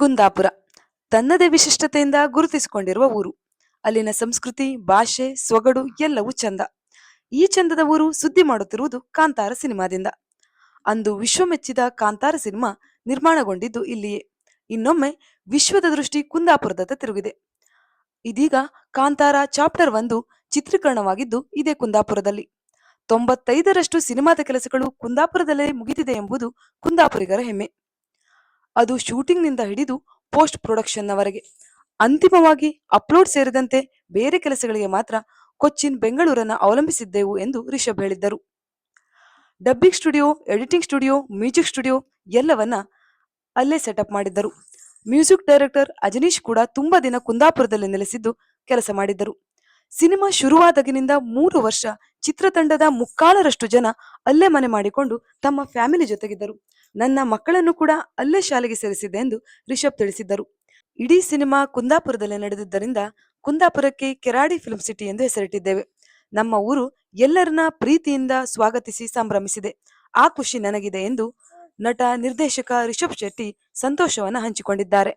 ಕುಂದಾಪುರ. ತನ್ನದೇ ವಿಶಿಷ್ಟತೆಯಿಂದ ಗುರುತಿಸಿಕೊಂಡಿರುವ ಊರು. ಅಲ್ಲಿನ ಸಂಸ್ಕೃತಿ, ಭಾಷೆ, ಸೊಗಡು ಎಲ್ಲವೂ ಚಂದ. ಈ ಚಂದದ ಊರು ಸುದ್ದಿ ಮಾಡುತ್ತಿರುವುದು ಕಾಂತಾರ ಸಿನಿಮಾದಿಂದ. ಅಂದು ವಿಶ್ವಮೆಚ್ಚಿದ ಕಾಂತಾರ ಸಿನಿಮಾ ನಿರ್ಮಾಣಗೊಂಡಿದ್ದು ಇಲ್ಲಿಯೇ. ಇನ್ನೊಮ್ಮೆ ವಿಶ್ವದ ದೃಷ್ಟಿ ಕುಂದಾಪುರದತ್ತ ತಿರುಗಿದೆ. ಇದೀಗ ಕಾಂತಾರ ಚಾಪ್ಟರ್ ಒಂದು ಚಿತ್ರೀಕರಣವಾಗಿದ್ದು ಇದೇ ಕುಂದಾಪುರದಲ್ಲಿ. ತೊಂಬತ್ತೈದರಷ್ಟು ಸಿನಿಮಾದ ಕೆಲಸಗಳು ಕುಂದಾಪುರದಲ್ಲೇ ಮುಗಿದಿದೆ ಎಂಬುದು ಕುಂದಾಪುರಿಗರ ಹೆಮ್ಮೆ. ಅದು ಶೂಟಿಂಗ್ನಿಂದ ಹಿಡಿದು ಪೋಸ್ಟ್ ಪ್ರೊಡಕ್ಷನ್ನವರೆಗೆ. ಅಂತಿಮವಾಗಿ ಅಪ್ಲೋಡ್ ಸೇರಿದಂತೆ ಬೇರೆ ಕೆಲಸಗಳಿಗೆ ಮಾತ್ರ ಕೊಚ್ಚಿನ್ ಬೆಂಗಳೂರನ್ನು ಅವಲಂಬಿಸಿದ್ದೆವು ಎಂದು ರಿಷಬ್ ಹೇಳಿದ್ದರು. Dubbing studio, editing studio, music studio ಎಲ್ಲವನ್ನ ಅಲ್ಲೇ ಸೆಟಪ್ ಮಾಡಿದ್ದರು. ಮ್ಯೂಸಿಕ್ ಡೈರೆಕ್ಟರ್ ಅಜನೀಶ್ ಕೂಡ ತುಂಬಾ ದಿನ ಕುಂದಾಪುರದಲ್ಲಿ ನೆಲೆಸಿದ್ದು ಕೆಲಸ ಮಾಡಿದ್ದರು. ಸಿನಿಮಾ ಶುರುವಾದಾಗಿನಿಂದ ಮೂರು ವರ್ಷ ಚಿತ್ರತಂಡದ ಮುಕ್ಕಾಲರಷ್ಟು ಜನ ಅಲ್ಲೇ ಮನೆ ಮಾಡಿಕೊಂಡು ತಮ್ಮ ಫ್ಯಾಮಿಲಿ ಜೊತೆಗಿದ್ದರು. ನನ್ನ ಮಕ್ಕಳನ್ನು ಕೂಡ ಅಲ್ಲೇ ಶಾಲೆಗೆ ಸೇರಿಸಿದೆ ಎಂದು ರಿಷಬ್ ತಿಳಿಸಿದ್ದರು. ಇಡೀ ಸಿನಿಮಾ ಕುಂದಾಪುರದಲ್ಲೇ ನಡೆದಿದ್ದರಿಂದ ಕುಂದಾಪುರಕ್ಕೆ ಕೆರಾಡಿ ಫಿಲ್ಮ್ ಸಿಟಿ ಎಂದು ಹೆಸರಿಟ್ಟಿದ್ದೇವೆ. ನಮ್ಮ ಊರು ಎಲ್ಲರನ್ನ ಪ್ರೀತಿಯಿಂದ ಸ್ವಾಗತಿಸಿ ಸಂಭ್ರಮಿಸಿದೆ. ಆ ಖುಷಿ ನನಗಿದೆ ಎಂದು ನಟ ನಿರ್ದೇಶಕ ರಿಷಬ್ ಶೆಟ್ಟಿ ಸಂತೋಷವನ್ನು ಹಂಚಿಕೊಂಡಿದ್ದಾರೆ.